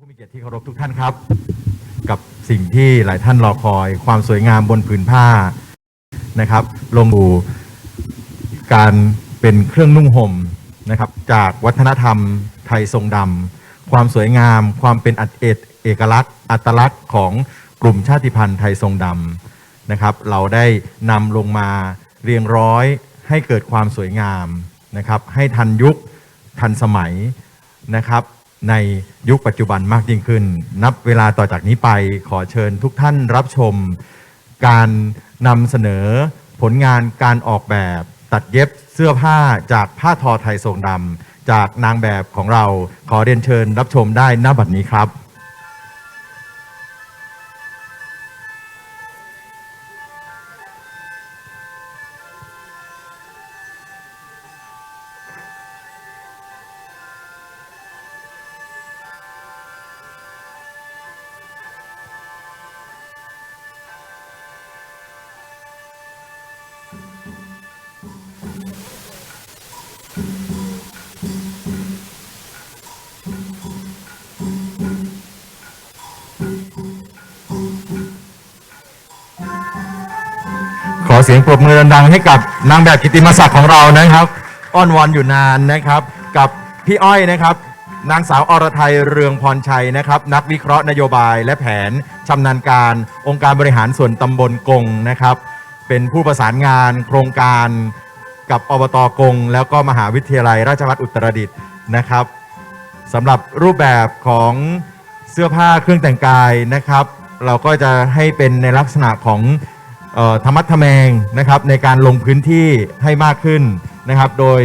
ผู้มีเกียรติที่เคารพทุกท่านครับ กับสิ่งที่หลายท่านรอคอย ความสวยงามบนผืนผ้านะครับ ลงดูการเป็นเครื่องนุ่งห่มนะครับ จากวัฒนธรรมไทยทรงดำความสวยงาม ความเป็นอัตเอกเอกลักษณ์ อัตลักษณ์ของกลุ่มชาติพันธุ์ไทยทรงดำนะครับ เราได้นำลงมาเรียงร้อยให้เกิดความสวยงามนะครับ ให้ทันยุคทันสมัยนะครับ ในยุคปัจจุบันมากยิ่งขึ้น นับเวลาต่อจากนี้ไปขอเชิญทุกท่านรับชม การนำเสนอผลงานการออกแบบตัดเย็บเสื้อผ้าจากผ้าทอไทยทรงดำจากนางแบบของเราขอเรียนเชิญรับชมได้ณบัดนี้ครับ อเสียงปรบมือดังๆให้กับนางแบบกิติมศักดิ์ของเรานะครับ อ้อนวอนอยู่นานนะครับ กับพี่อ้อยนะครับ นางสาวอรไทยเรืองพรชัยนะครับ นักวิเคราะห์นโยบายและแผนชำนาญการ องค์การบริหารส่วนตำบลกงนะครับ เป็นผู้ประสานงานโครงการกับอบตกง แล้วก็มหาวิทยาลัยราชภัฏอุตรดิตถ์นะครับสำหรับรูปแบบของเสื้อผ้าเครื่องแต่งกายนะครับ เราก็จะให้เป็นในลักษณะของ ธรรมัดทแมงนะครับในการลงพื้นที่ให้มากขึ้นนะครับ โดย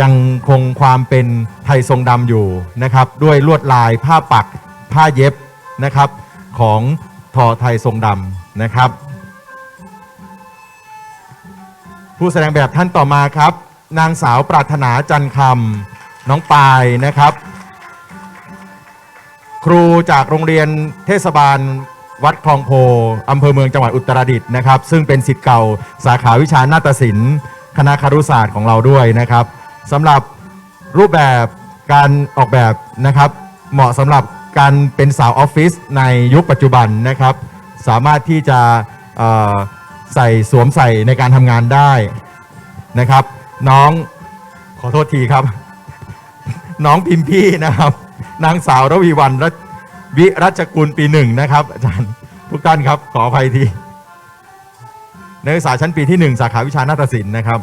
ยังคงความเป็นไทยทรงดำอยู่นะครับ ด้วยลวดลายผ้าปักผ้าเย็บนะครับของทอไทยทรงดำนะครับ ผู้แสดงแบบท่านต่อมาครับ นางสาวปรารถนาจันคำน้องปายนะครับ ครูจากโรงเรียนเทศบาล วัดคลองโพอำเภอเมืองจังหวัดอุตรดิตถ์นะครับ ซึ่งเป็นสิทธิ์เก่าสาขาวิชานาฏศิลป์ คณะครุศาสตร์ของเราด้วยนะครับสำหรับรูปแบบการออกแบบนะครับ เหมาะสำหรับการเป็นสาวออฟฟิศในยุคปัจจุบันนะครับ สามารถที่จะใส่สวมใส่ในการทำงานได้นะครับ น้องขอโทษทีครับ น้องพิมพี่นะครับ นางสาวระวีวันรัช วิรัชกุลปีหนึ่งนะครับ อาจารย์ทุกท่านครับ ขออภัยทีนักศึกษาชั้นปีที่หนึ่งสาขาวิชานาฏศิลป์นะครับ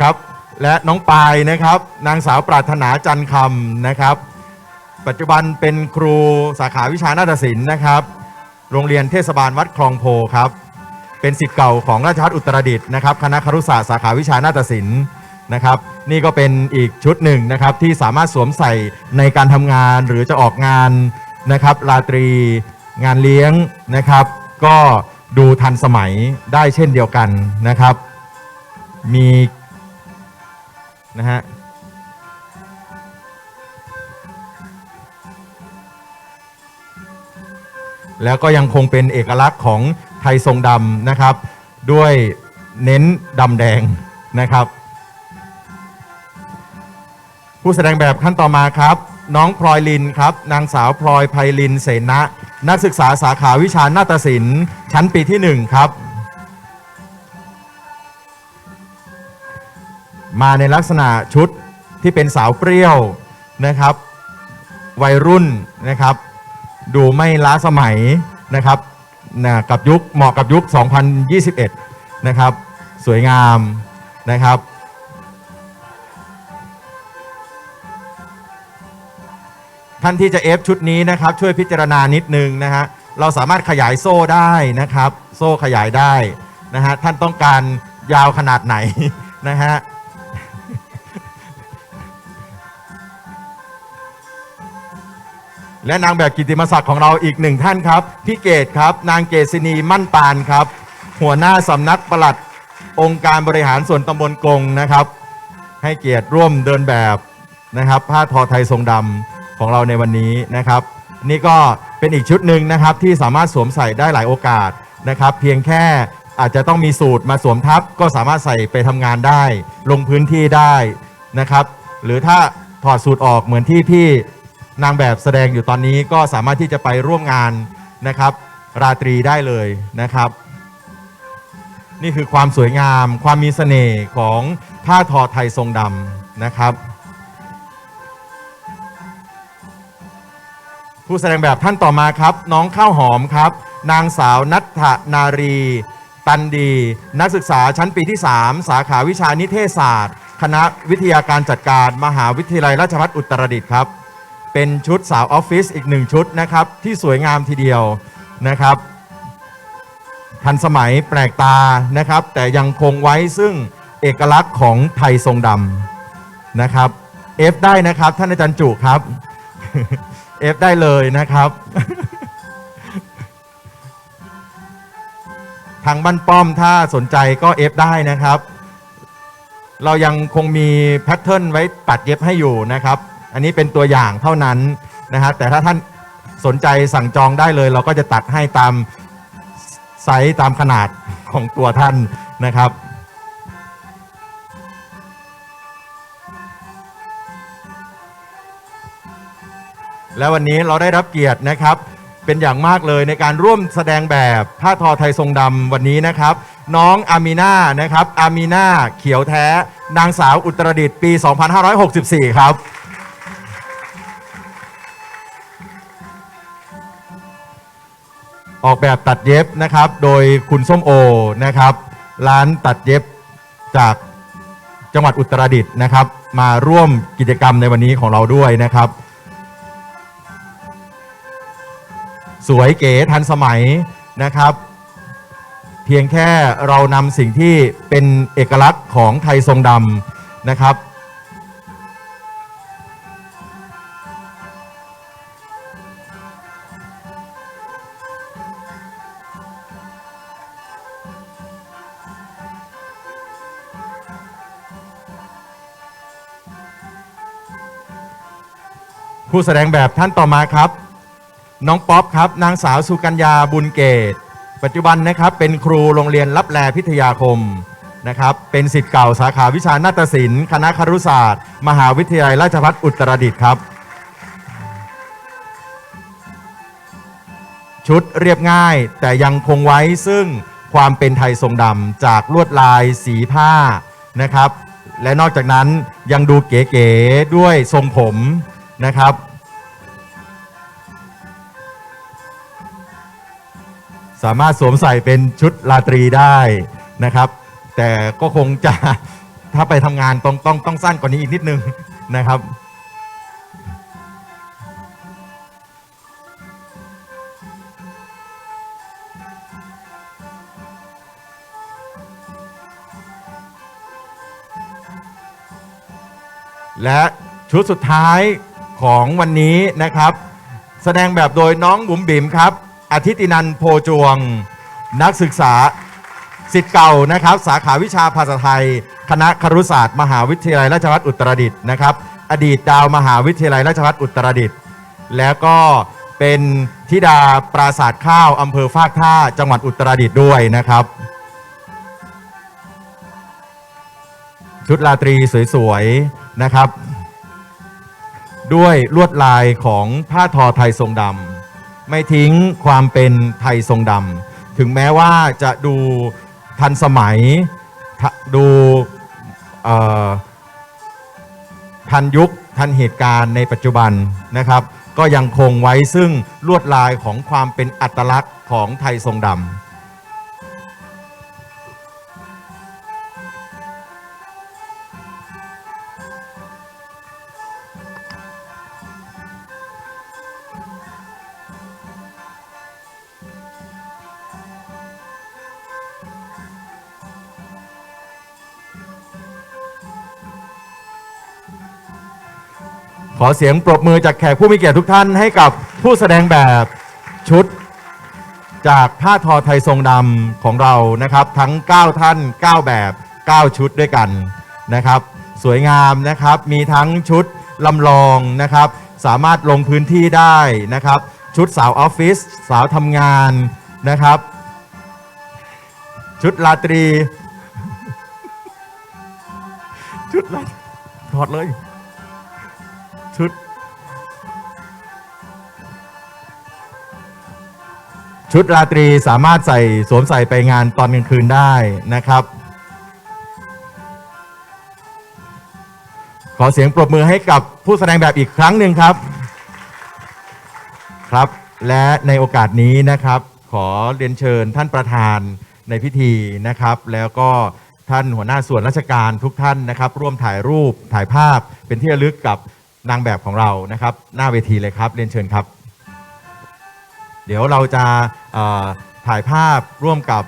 ครับ และน้องปายนะครับ นางสาวปรารถนาจันคำนะครับ ปัจจุบันเป็นครูสาขาวิชานาฏศิลป์นะครับ โรงเรียนเทศบาลวัดคลองโพครับ เป็นสิทธิ์เก่าของราชภัฏอุตรดิตถ์นะครับ คณะครุศาสตร์สาขาวิชานาฏศิลป์ นะครับ นี่ก็เป็นอีกชุดหนึ่งนะครับที่สามารถสวมใส่ในการทำงานหรือจะออกงานนะครับ ราตรีงานเลี้ยงนะครับ ก็ดูทันสมัยได้เช่นเดียวกันนะครับ มีนะฮะแล้วก็ยังคงเป็นเอกลักษณ์ของไทยทรงดำนะครับ ด้วยเน้นดำแดงนะครับ ผู้แสดงแบบขั้นต่อมาครับ น้องพลอยลินครับ นางสาวพลอยไพลินเสนะ นักศึกษาสาขาวิชานาฏศิลป์ชั้นปีที่ 1 ครับ มาในลักษณะชุดที่เป็นสาวเปรี้ยวนะครับ วัยรุ่นนะครับ ดูไม่ล้าสมัยนะครับนะกับยุคเหมาะกับยุค 2021 นะครับ สวยงามนะครับ ท่านที่จะเอฟชุดนี้นะครับ ช่วยพิจารณานิดนึงนะฮะเราสามารถขยายโซ่ได้นะครับ โซ่ขยายได้นะฮะท่านต้องการยาวขนาดไหนนะฮะและนางแบบกิติมศักดิ์ของเราอีกหนึ่งท่านครับ พี่เกตครับ นางเกษณีมั่นปานครับ หัวหน้าสำนักปลัดองค์การบริหารส่วนตำบลกงนะครับ ให้เกียรติร่วมเดินแบบนะครับ ผ้าทอไทยทรงดำ ของเราในวันนี้นะครับ นี่ก็เป็นอีกชุดหนึ่งนะครับที่สามารถสวมใส่ได้หลายโอกาสนะครับ เพียงแค่อาจจะต้องมีสูตรมาสวมทับก็สามารถใส่ไปทำงานได้ ลงพื้นที่ได้นะครับ หรือถ้าถอดสูตรออกเหมือนที่พี่นางแบบแสดงอยู่ตอนนี้ก็สามารถที่จะไปร่วมงานนะครับ ราตรีได้เลยนะครับ นี่คือความสวยงาม ความมีเสน่ห์ของผ้าทอไทยทรงดำนะครับ ผู้แสดงแบบท่านต่อมาครับ น้องข้าวหอมครับ นางสาวนัทธนารี ตันดี นักศึกษาชั้นปีที่ 3 สาขาวิชานิเทศศาสตร์ คณะวิทยาการจัดการมหาวิทยาลัยราชภัฏอุตรดิตถ์ครับ เป็นชุดสาวออฟฟิศอีกหนึ่งชุดนะครับ ที่สวยงามทีเดียวนะครับ ทันสมัยแปลกตานะครับ แต่ยังคงไว้ซึ่งเอกลักษณ์ของไทยทรงดำนะครับ F ได้นะครับ ท่านอาจารย์จุครับ F ได้เลยนะครับ ทางบ้านป้อมถ้าสนใจก็ F ได้นะครับ เรายังคงมีแพทเทิร์นไว้ตัดเย็บให้อยู่นะครับ อันนี้เป็นตัวอย่างเท่านั้นนะฮะแต่ถ้าท่านสนใจสั่งจองได้เลย เราก็จะตัดให้ตามไซส์ตามขนาดของตัวท่านนะครับ และวันนี้เราได้รับเกียรตินะครับ เป็นอย่างมากเลยในการร่วมแสดงแบบผ้าทอไทยทรงดำวันนี้นะครับ น้องอามีนานะครับอามีนาเขียวแท้ นางสาวอุตรดิตถ์ปี 2564 ครับ ออกแบบตัดเย็บนะครับ โดยคุณส้มโอนะครับ ร้านตัดเย็บจากจังหวัดอุตรดิตถ์นะครับ มาร่วมกิจกรรมในวันนี้ของเราด้วยนะครับ สวยเก๋ทันสมัยนะครับ เพียงแค่เรานำสิ่งที่เป็นเอกลักษณ์ของไทยทรงดำนะครับ ผู้แสดงแบบท่านต่อมาครับ น้องป๊อปครับ นางสาวสุกัญญาบุญเกต ปัจจุบันนะครับเป็นครูโรงเรียนรับแลพิทยาคมนะครับ เป็นสิทธิ์เก่าสาขาวิชานาฏศิลป์คณะครุศาสตร์ มหาวิทยาลัยราชภัฏอุตรดิตถ์ครับ ชุดเรียบง่ายแต่ยังคงไว้ซึ่งความเป็นไทยทรงดำจากลวดลายสีผ้านะครับ และนอกจากนั้นยังดูเก๋ๆด้วยทรงผมนะครับ สามารถสวมใส่เป็นชุดราตรีได้นะครับ แต่ก็คงจะถ้าไปทำงานต้องต้องต้องสั้นกว่านี้อีกนิดนึงนะครับและชุดสุดท้ายของวันนี้นะครับ แสดงแบบโดยน้องบุ๋มบิ๋มครับ อาทิตินันโพจวง นักศึกษาสิทธิ์เก่านะครับ สาขาวิชาภาษาไทย คณะครุศาสตร์ มหาวิทยาลัยราชภัฏอุตรดิตถ์นะครับ อดีตดาวมหาวิทยาลัยราชภัฏอุตรดิตถ์แล้วก็เป็นธิดาปราศาสตร์ข้าวอำเภอฟากท่าจังหวัดอุตรดิตถ์ด้วยนะครับ ชุดราตรีสวยๆนะครับ ด้วยลวดลายของผ้าทอไทยทรงดำ ไม่ทิ้งความเป็นไทยทรงดำถึงแม้ว่าจะดูทันสมัยดูทันยุคทันเหตุการณ์ในปัจจุบันนะครับ ก็ยังคงไว้ซึ่งลวดลายของความเป็นอัตลักษณ์ของไทยทรงดำ อเสียงปรบมือจากแขกผู้มีเกียรติทุกท่านให้กับผู้แสดงแบบชุด จากผ้าทอไทยทรงดำของเรานะครับ ทั้ง 9 ท่าน 9 แบบ 9 ชุดด้วยกันนะครับ สวยงามนะครับ มีทั้งชุดลำลองนะครับ สามารถลงพื้นที่ได้นะครับ ชุดสาวออฟฟิศสาวทำงานนะครับ ชุดราตรี ชุดราถอดเลย ชุด ชุดราตรีสามารถใส่สวมใส่ไปงานตอนกลางคืนได้นะครับ ขอเสียงปรบมือให้กับผู้แสดงแบบอีกครั้งหนึ่งครับ ครับ และในโอกาสนี้นะครับ ขอเรียนเชิญท่านประธานในพิธีนะครับ แล้วก็ท่านหัวหน้าส่วนราชการทุกท่านนะครับ ร่วมถ่ายรูปถ่ายภาพเป็นที่ระลึกกับ นางแบบของเรานะครับ หน้าเวทีเลยครับเรียนเชิญครับ เดี๋ยวเราจะถ่ายภาพร่วมกับ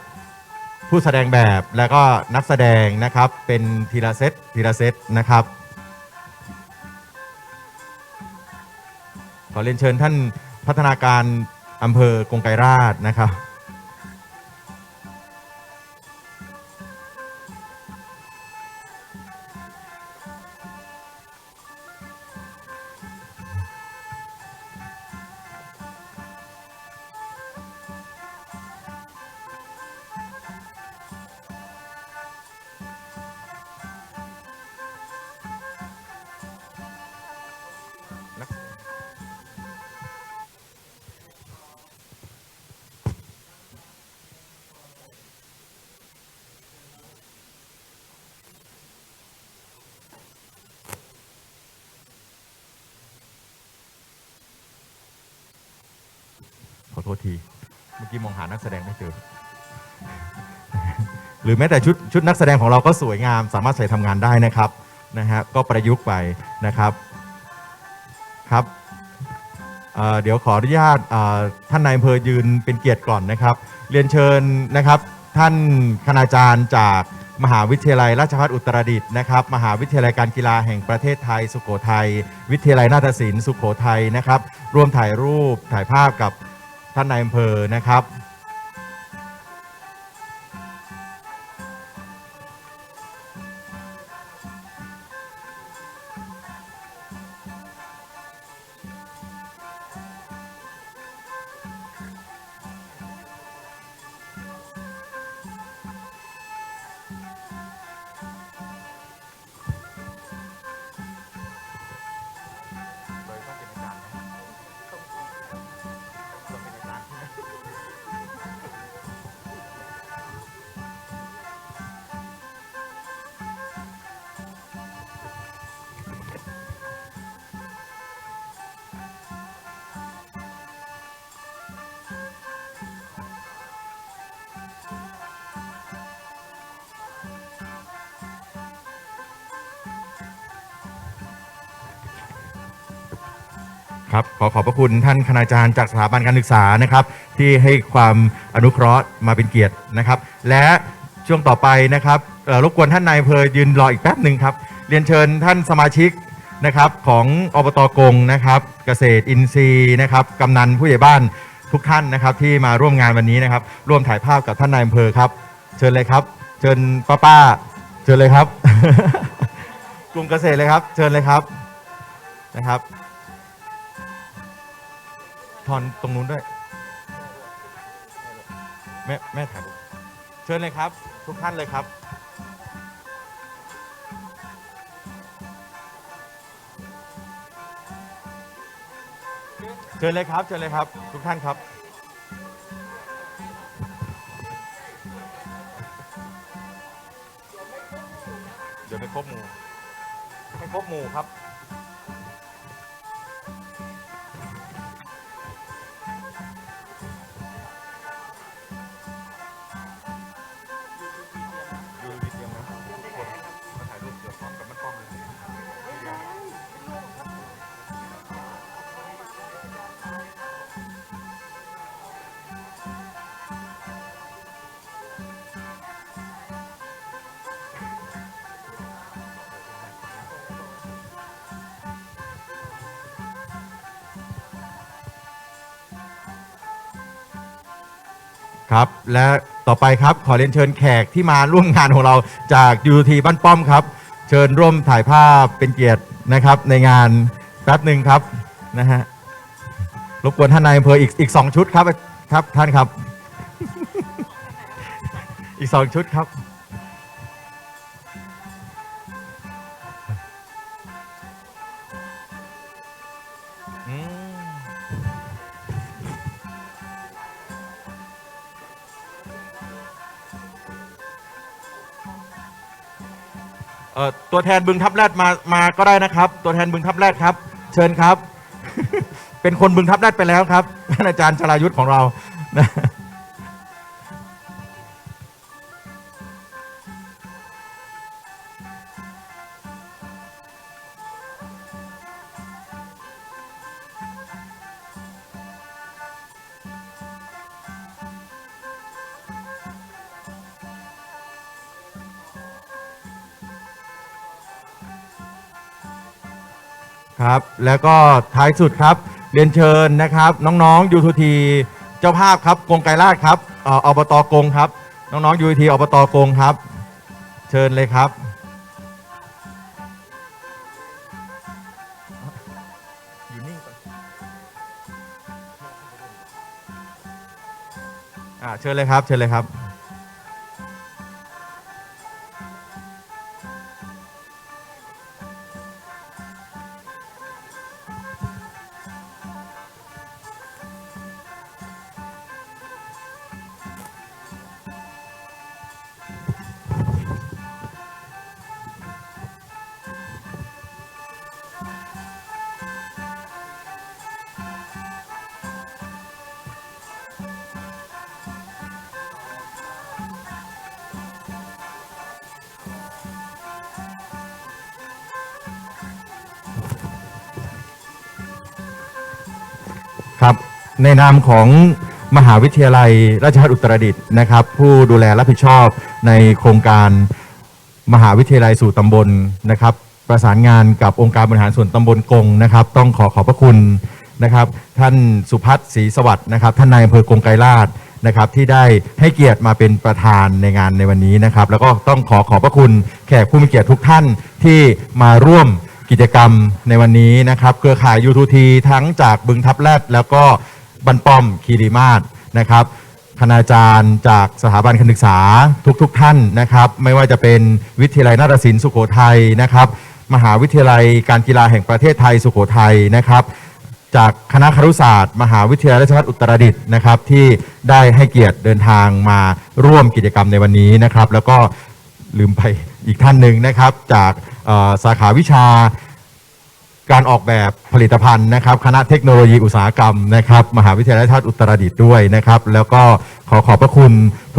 ผู้แสดงแบบแล้วก็นักแสดงนะครับ เป็นทีละเซตทีละเซตนะครับขอเรียนเชิญท่านพัฒนาการอำเภอกงไกรราชนะครับ ทษที เมื่อกี้มองหานักแสดงไม่เจอ หรือแม้แต่ชุดชุดนักแสดงของเราก็สวยงาม สามารถใส่ทำงานได้นะครับนะฮะก็ประยุกต์ไปนะครับครับเเดี๋ยวขออนุญาตท่านนายอำเภอยืนเป็นเกียรติก่อนนะครับ เรียนเชิญนะครับท่านคณาจารย์จากมหาวิทยาลัยราชภัฏอุตรดิตถ์นะครับ มหาวิทยาลัยการกีฬาแห่งประเทศไทย สุโขทัย วิทยาลัยนาฏศิลป์สุโขทัยนะครับ ร่วมถ่ายรูปถ่ายภาพกับ ท่านนายอำเภอนะครับ ครับขอขอบพระคุณท่านคณาจารย์จากสถาบันการศึกษานะครับ ที่ให้ความอนุเคราะห์มาเป็นเกียรตินะครับ และช่วงต่อไปนะครับเอ่อรบกวนท่านนายอำเภอยืนรออีกแป๊บหนึ่งครับ เรียนเชิญท่านสมาชิกนะครับของอบตกงนะครับเกษตรอินทรีย์นะครับกำนันผู้ใหญ่บ้านทุกท่านนะครับ ที่มาร่วมงานวันนี้นะครับ ร่วมถ่ายภาพกับท่านนายอำเภอครับ เชิญเลยครับ เชิญป้าป้าๆเชิญเลยครับ กลุ่มเกษตรเลยครับ เชิญเลยครับนะครับ ทอนตรงนู้นด้วย แม่แม่ถ่ายรูปเชิญเลยครับ ทุกท่านเลยครับ เชิญเลยครับเชิญเลยครับ ทุกท่านครับ เดี๋ยวไม่ครบหมู่ไม่ครบหมู่ครับ ครับ และต่อไปครับขอเรียนเชิญแขกที่มาร่วมงานของเราจากยูทีบ้านป้อมครับ เชิญร่วมถ่ายภาพเป็นเกียรตินะครับ ในงานแป๊บหนึ่งครับนะฮะรบกวนท่านนายอำเภออีกอีกสองชุดครับครับท่านครับ อีกสองชุดครับ อ่อตัวแทนบึงทับแรดมามาก็ได้นะครับ ตัวแทนบึงทับแรดครับ เชิญครับ เป็นคนบึงทับแรดไปแล้วครับท่านอาจารย์ชลายุทธของเรานะ แล้วก็ท้ายสุดครับ เรียนเชิญนะครับ น้องๆยูทูทีเจ้าภาพครับกรงไกรลาดครับเอ่ออบตกงครับ น้องๆยูทูทีอบตกงครับ เชิญเลยครับ อยู่นิ่งก่อนอ่าเชิญเลยครับ เชิญเลยครับ ในนามของมหาวิทยาลัยราชภัฏอุตรดิตถ์นะครับ ผู้ดูแลรับผิดชอบในโครงการมหาวิทยาลัยสู่ตำบลนะครับ ประสานงานกับองค์การบริหารส่วนตำบลกงนะครับ ต้องขอขอบพระคุณนะครับ ท่านสุพัฒน์ศรีสวัสดิ์นะครับ ท่านนายอำเภอกงไกรลาดนะครับ ที่ได้ให้เกียรติมาเป็นประธานในงานในวันนี้นะครับ แล้วก็ต้องขอขอบพระคุณแขกผู้มีเกียรติทุกท่านที่มาร่วมกิจกรรมในวันนี้นะครับ เครือข่ายยูทูทีทั้งจากบึงทับแรดแล้วก็ บันป้อมคีรีมาศนะครับคณาจารย์จากสถาบันการศึกษาทุกๆทท่านนะครับ ไม่ว่าจะเป็นวิทยาลัยนาฏศิลป์สุโขทัยนะครับ มหาวิทยาลัยการกีฬาแห่งประเทศไทยสุโขทัยนะครับ จากคณะครุศาสตร์ มหาวิทยาลัยราชภัฏอุตรดิตถ์นะครับ ที่ได้ให้เกียรติเดินทางมาร่วมกิจกรรมในวันนี้นะครับ แล้วก็ลืมไปอีกท่านหนึ่งนะครับ จากสาขาวิชา การออกแบบผลิตภัณฑ์นะครับ คณะเทคโนโลยีอุตสาหกรรมนะครับ มหาวิทยาลัยราชอุตรดิตถ์ด้วยนะครับ แล้วก็ขอขอบพระคุณ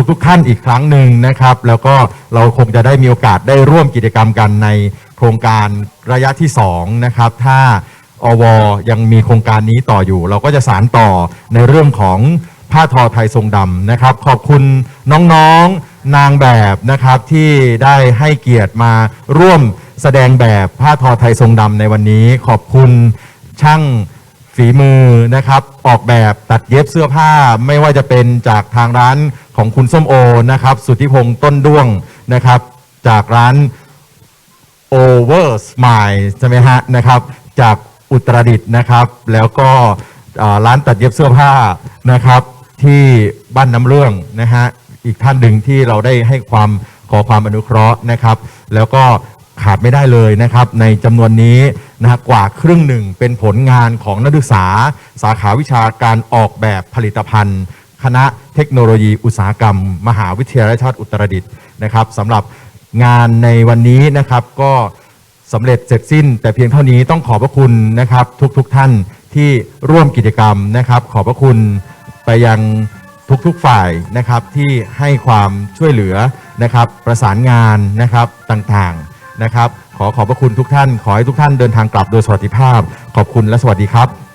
ทุกๆท่านอีกครั้งหนึ่งนะครับ แล้วก็เราคงจะได้มีโอกาสได้ร่วมกิจกรรมกันในโครงการระยะที่2นะครับถ้าอวยังมีโครงการนี้ต่ออยู่ เราก็จะสารต่อในเรื่องของผ้าทอไทยทรงดำนะครับ ขอบคุณน้องๆนางแบบนะครับที่ได้ให้เกียรติมาร่วม แสดงแบบผ้าทอไทยทรงดำในวันนี้ ขอบคุณช่างฝีมือนะครับออกแบบตัดเย็บเสื้อผ้าไม่ว่าจะเป็นจากทางร้านของคุณส้มโอนะครับ สุทธิพงษ์ต้นด้วงนะครับ จากร้าน Over Smile ใช่ไหมฮะนะครับ จากอุตรดิตถ์นะครับ แล้วก็ร้านตัดเย็บเสื้อผ้านะครับ ที่บ้านน้ำเรื่องนะฮะอีกท่านหนึ่งที่เราได้ให้ความขอความอนุเคราะห์นะครับ แล้วก็ ขาดไม่ได้เลยนะครับ ในจำนวนนี้นะกว่าครึ่งหนึ่งเป็นผลงานของนักศึกษา สาขาวิชาการออกแบบผลิตภัณฑ์ คณะเทคโนโลยีอุตสาหกรรม มหาวิทยาลัยราชภัฏอุตรดิตถ์นะครับสำหรับงานในวันนี้นะครับก็สำเร็จเสร็จสิ้น แต่เพียงเท่านี้ต้องขอบพระคุณนะครับ ทุกๆทท่านที่ร่วมกิจกรรมนะครับ ขอบพระคุณไปยังทุกๆฝ่ายนะครับที่ให้ความช่วยเหลือนะครับ ประสานงานนะครับต่างๆ นะครับ ขอขอบพระคุณทุกท่าน ขอให้ทุกท่านเดินทางกลับโดยสวัสดิภาพ ขอบคุณและสวัสดีครับ